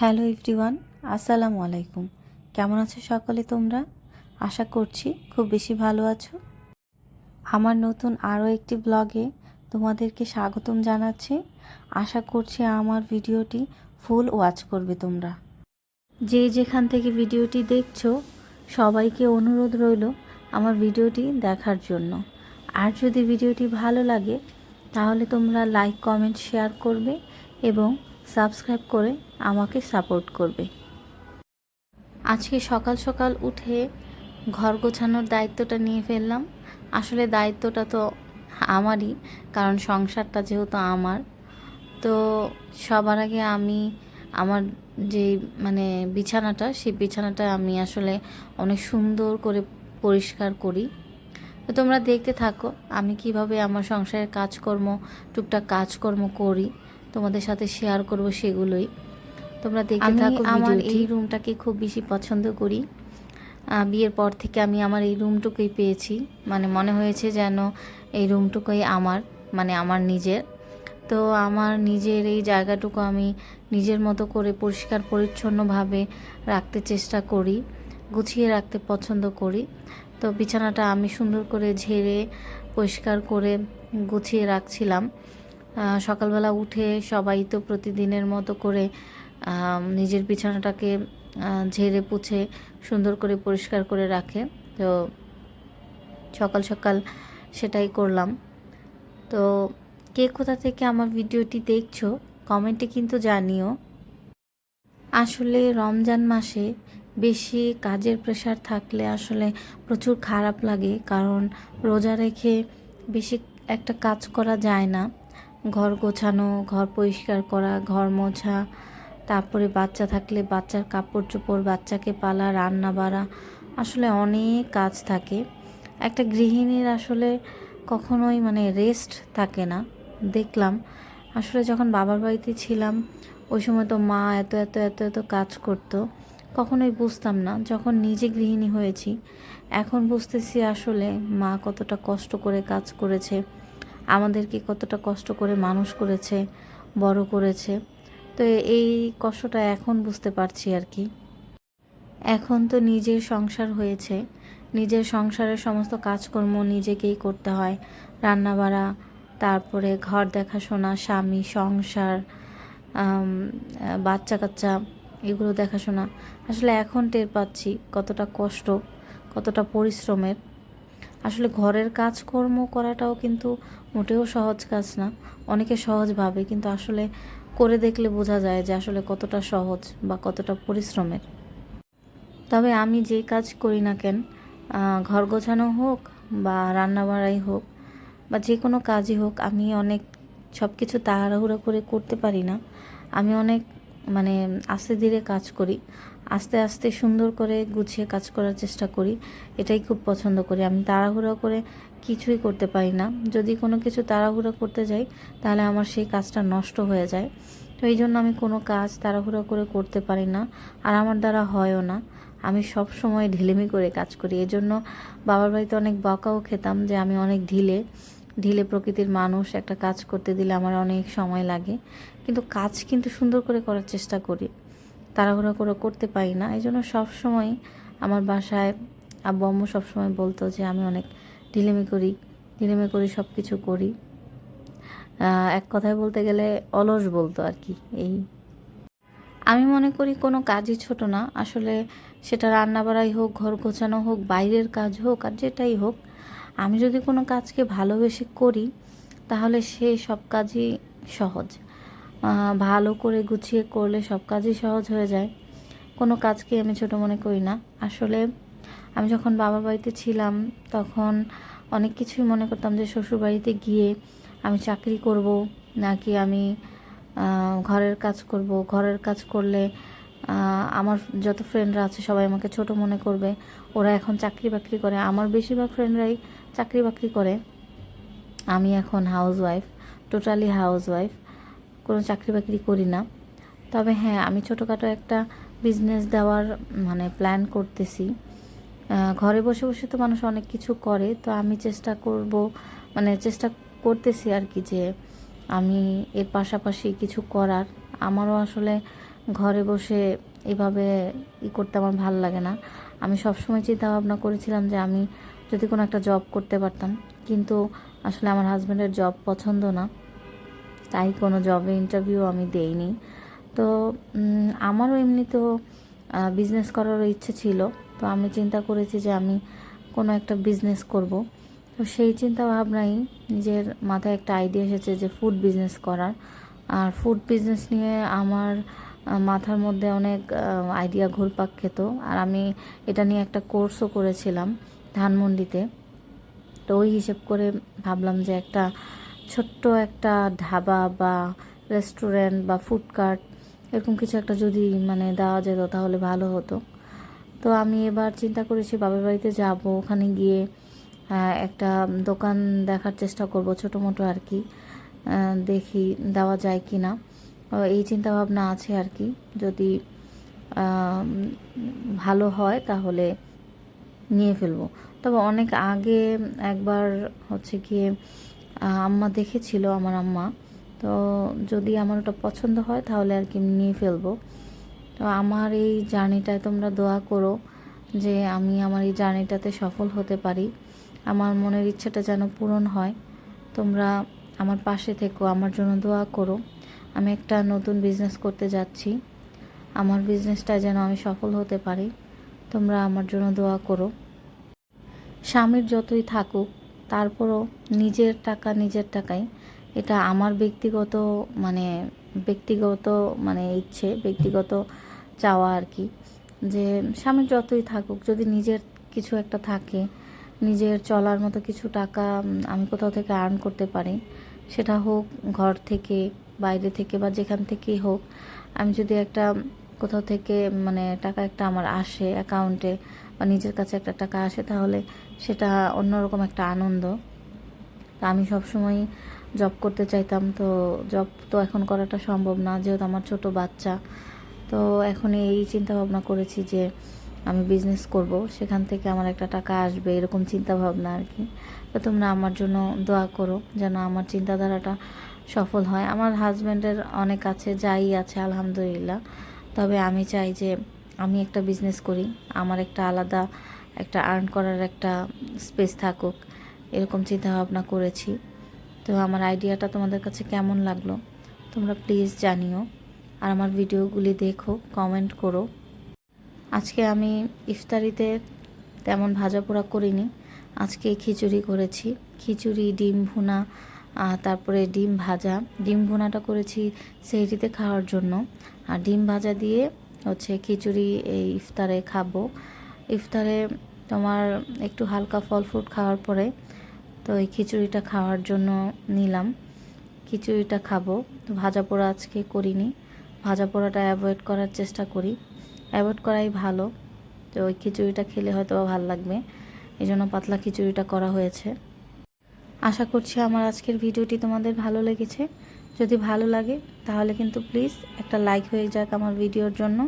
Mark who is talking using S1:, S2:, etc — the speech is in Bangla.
S1: হ্যালো এভরিওয়ান, আসসালামু আলাইকুম। কেমন আছো সকলে তোমরা? আশা করছি খুব বেশি ভালো আছো। আমার নতুন আরও একটি ব্লগে তোমাদেরকে স্বাগতম জানাচ্ছি। আশা করছি আমার ভিডিওটি ফুল ওয়াচ করবে তোমরা। যে যেখান থেকে ভিডিওটি দেখছ, সবাইকে অনুরোধ রইল আমার ভিডিওটি দেখার জন্য। আর যদি ভিডিওটি ভালো লাগে, তাহলে তোমরা লাইক, কমেন্ট, শেয়ার করবে এবং সাবস্ক্রাইব করে আমাকে সাপোর্ট করবে। আজকে সকাল সকাল উঠে ঘর গোছানোর দায়িত্বটা নিয়ে ফেললাম। আসলে দায়িত্বটা তো আমারই, কারণ সংসারটা যেহেতু আমার। তো সবার আগে আমি আমার যে মানে বিছানাটা, সেই বিছানাটা আমি আসলে অনেক সুন্দর করে পরিষ্কার করি। তো তোমরা দেখতে থাকো, আমি কীভাবে আমার সংসারের কাজকর্ম, টুকটাক কাজকর্ম করি। তোমাদের সাথে শেয়ার করব সেগুলোই। তোমরা দেখতে থাকো আমার এই রুমটাকে খুব বেশি পছন্দ করি। বিয়ের পর থেকে আমি আমার এই রুমটুকুই পেয়েছি। মানে মনে হয়েছে যেন এই রুমটুকুই আমার মানে আমার নিজের। তো আমার নিজের এই জায়গাটুকু আমি নিজের মতো করে পরিষ্কার পরিচ্ছন্নভাবে রাখতে চেষ্টা করি গুছিয়ে রাখতে পছন্দ করি। তো বিছানাটা আমি সুন্দর করে ঝেড়ে পরিষ্কার করে গুছিয়ে রাখছিলাম। সকালবেলা উঠে সবাই তো প্রতিদিনের মতো করে নিজের বিছানাটাকে ঝেড়ে পুছে সুন্দর করে পরিষ্কার করে রাখে। তো সকাল সকাল সেটাই করলাম। তো কে কোথা থেকে আমার ভিডিওটি দেখছ, কমেন্টে কিন্তু জানিও। আসলে রমজান মাসে বেশি কাজের প্রেশার থাকলে আসলে প্রচুর খারাপ লাগে, কারণ রোজা রেখে বেশি একটা কাজ করা যায় না। ঘর গোছানো, ঘর পরিষ্কার করা, ঘর মোছা, তারপরে বাচ্চা থাকলে বাচ্চার কাপড় চোপড় বাচ্চাকে পালা, রান্না বাড়া, আসলে অনেক কাজ থাকে। একটা গৃহিণীর আসলে কখনোই মানে রেস্ট থাকে না। দেখলাম, আসলে যখন বাবার বাড়িতে ছিলাম, ওই সময় তো মা এত এত এত এত কাজ করতো, কখনোই বুঝতাম না। যখন নিজে গৃহিণী হয়েছি, এখন বুঝতেছি আসলে মা কতটা কষ্ট করে কাজ করেছে আমাদেরকে কতটা কষ্ট করে মানুষ করেছে, বড় করেছে। তো এই কষ্টটা এখন বুঝতে পারছি আর কি। এখন তো নিজের সংসার হয়েছে। নিজের সংসারের সমস্ত কাজকর্ম নিজেকেই করতে হয়। রান্না বাড়া তারপরে ঘর দেখাশোনা, স্বামী, সংসার বাচ্চা কাচ্চা এগুলো দেখাশোনা। আসলে এখন টের পাচ্ছি কতটা কষ্ট, কতটা পরিশ্রমের। আসলে ঘরের কাজকর্ম করাটাও কিন্তু মোটেও সহজ কাজ না। অনেকে সহজ ভাবে, কিন্তু আসলে করে দেখলে বোঝা যায় যে আসলে কতটা সহজ বা কতটা পরিশ্রমের। তবে আমি যে কাজ করি না কেন ঘর গোছানো হোক বা রান্না বাড়াই হোক বা যে কোনো কাজই হোক, আমি অনেক সব কিছু তাড়াহুড়ো করে করতে পারি না। আমি অনেক মানে আস্তে ধীরে কাজ করি, আস্তে আস্তে সুন্দর করে গুছিয়ে কাজ করার চেষ্টা করি, এটাই খুব পছন্দ করি। আমি তাড়াহুড়ো করে কিছুই করতে পারি না। যদি কোনো কিছু তাড়াহুড়ো করতে যাই, তাহলে আমার সেই কাজটা নষ্ট হয়ে যায়। তো এই জন্য আমি কোনো কাজ তাড়াহুড়ো করে করতে পারি না, আর আমার দ্বারা হয়ও না। আমি সব সময় ঢিলেমি করে কাজ করি। এজন্য বাবার বাড়িতে অনেক বকাও খেতাম যে আমি অনেক ঢিলে ঢিলে প্রকৃতির মানুষ, একটা কাজ করতে দিলে আমার অনেক সময় লাগে। কিন্তু কাজ কিন্তু সুন্দর করে করার চেষ্টা করি। তাড়াহুড়ো করে করতে পারি না। এই জন্য সবসময় আমার বাসায় আব্বু আম্মু সবসময় বলতো যে, আমি অনেক ঢিলেমি করি ঢিলেমি করি সব কিছু করি এক কথায় বলতে গেলে অলস বলতো আর কি এই। আমি মনে করি কোনো কাজই ছোট না। আসলে সেটা রান্না বাড়াই হোক, ঘর গোছানো হোক, বাইরের কাজ হোক, আর যেটাই হোক, আমি যদি কোনো কাজকে ভালোবেসে করি, তাহলে সে সব কাজই সহজ। ভালো করে গুছিয়ে করলে সব কাজই সহজ হয়ে যায়। কোনো কাজকে আমি ছোট মনে করি না। আসলে আমি যখন বাবার বাড়িতে ছিলাম, তখন অনেক কিছুই মনে করতাম যে শ্বশুর বাড়িতে গিয়ে আমি চাকরি করব, নাকি আমি ঘরের কাজ করব। ঘরের কাজ করলে আমার যত ফ্রেন্ডরা আছে সবাই আমাকে ছোট মনে করবে। ওরা এখন চাকরি বাকরি করে। আমার বেশিরভাগ ফ্রেন্ডরাই চাকরি বাকরি করে। আমি এখন housewife totally housewife কোনো চাকরি বাকরি করি না। তবে হ্যাঁ আমি ছোটোখাটো একটা বিজনেস দেওয়ার মানে প্ল্যান করতেছি। ঘরে বসে বসে তো মানুষ অনেক কিছু করে, তো আমি চেষ্টা করব মানে চেষ্টা করতেছি আর কি যে আমি এর পাশাপাশি কিছু করার। আমারও আসলে ঘরে বসে এভাবে ই করতে আমার ভালো লাগে না। আমি সবসময় চিন্তা ভাবনা করেছিলাম যে আমি যদি কোনো একটা জব করতে পারতাম। কিন্তু আসলে আমার হাজব্যান্ডের জব পছন্দ না। তাই কোনো জবে ইন্টারভিউ আমি দেইনি। তো আমারও এমনিতেও বিজনেস করারও ইচ্ছে ছিল। তো আমি চিন্তা করেছি যে আমি কোনো একটা বিজনেস করব। তো সেই চিন্তা ভাবনাই নিজের মাথায় একটা আইডিয়া এসেছে যে ফুড বিজনেস করার। আর ফুড বিজনেস নিয়ে আমার মাথার মধ্যে অনেক আইডিয়া ঘুরপাক খেত। আর আমি এটা নিয়ে একটা কোর্সও করেছিলাম ধানমন্ডিতে। তো ওই হিসেব করে ভাবলাম যে একটা ছোট্ট একটা ধাবা বা রেস্টুরেন্ট বা ফুড কার্ট, এরকম কিছু একটা যদি মানে দেওয়া যেত তাহলে ভালো হতো। তো আমি এবার চিন্তা করেছি বাবার বাড়িতে যাব, ওখানে গিয়ে একটা দোকান দেখার চেষ্টা করব ছোটো মোটো আর কি দেখি দেওয়া যায় কি না এই চিন্তা ভাবনা আছে আর কি, যদি ভালো হয় তাহলে নিয়ে ফেলব। তবে অনেক আগে একবার হচ্ছে গিয়ে আম্মা দেখেছিল আমার আম্মা। তো যদি আমার ওটা পছন্দ হয়, তাহলে আর কি নিয়ে ফেলব। তো আমার এই জার্নিটায় তোমরা দোয়া করো যে আমি আমার এই জার্নিটাতে সফল হতে পারি। আমার মনের ইচ্ছাটা যেন পূরণ হয়। তোমরা আমার পাশে থেকো, আমার জন্য দোয়া করো। আমি একটা নতুন বিজনেস করতে যাচ্ছি। আমার বিজনেসটা যেন আমি সফল হতে পারি। তোমরা আমার জন্য দোয়া করো। স্বামীর যতই থাকুক তারপরও নিজের টাকা নিজের টাকাই এটা আমার ব্যক্তিগত মানে ব্যক্তিগত মানে ইচ্ছে, ব্যক্তিগত চাওয়া আর কি। যে স্বামীর যতই থাকুক, যদি নিজের কিছু একটা থাকে, নিজের চলার মতো কিছু টাকা আমি কোথাও থেকে আর্ন করতে পারি, সেটা হোক ঘর থেকে, বাইরে থেকে বা যেখান থেকেই হোক, আমি যদি একটা কোথাও থেকে মানে টাকা একটা আমার আসে অ্যাকাউন্টে বা নিজের কাছে একটা টাকা আসে, তাহলে সেটা অন্যরকম একটা আনন্দ। তা আমি সবসময় জব করতে চাইতাম, তো জব তো এখন করাটা সম্ভব না, যেহেতু আমার ছোট বাচ্চা। তো এখন এই চিন্তা ভাবনা করেছি যে আমি বিজনেস করব, সেখান থেকে আমার একটা টাকা আসবে, এরকম চিন্তা ভাবনা আর কি। তো তোমরা আমার জন্য দোয়া করো যেন আমার চিন্তাধারাটা সফল হয়। আমার হাজব্যান্ডের অনেক আছে, যাই আছে, আলহামদুলিল্লাহ। তবে আমি চাই যে আমি একটা বিজনেস করি, আমার একটা আলাদা একটা আর্ন করার একটা স্পেস থাকুক, এরকম চিন্তা ভাবনা করেছি। তো আমার আইডিয়াটা তোমাদের কাছে কেমন লাগল, তোমরা প্লিজ জানিও। আর আমার ভিডিওগুলি দেখো কমেন্ট করো। আজকে আমি ইফতারিতে তেমন ভাজা পোড়া করিনি, আজকে খিচুড়ি করেছি। খিচুড়ি, ডিম ভুনা তারপরে ডিম ভাজা। ডিম ভুনাটা করেছি সেইটিতে খাওয়ার জন্য। আর ডিম ভাজা দিয়ে হচ্ছে খিচুড়ি, এই ইফতারে খাব। ইফতারে তোমার একটু হালকা ফল ফ্রুট খাওয়ার পরে তো এই খিচুড়িটা খাওয়ার জন্য নিলাম। খিচুড়িটা খাব। তো ভাজা পোড়া আজকে করিনি। ভাজা পোড়াটা অ্যাভয়েড করার চেষ্টা করি। অ্যাভয়েড করাই ভালো। তো ওই খিচুড়িটা খেলে হয়তো ভালো লাগবে। এই জন্য পাতলা খিচুড়িটা করা হয়েছে। আশা করছি আমার আজকের ভিডিওটি তোমাদের ভালো লেগেছে। যদি ভালো লাগে তাহলে কিন্তু প্লিজ একটা লাইক হয়ে যাক আমার ভিডিওর জন্য।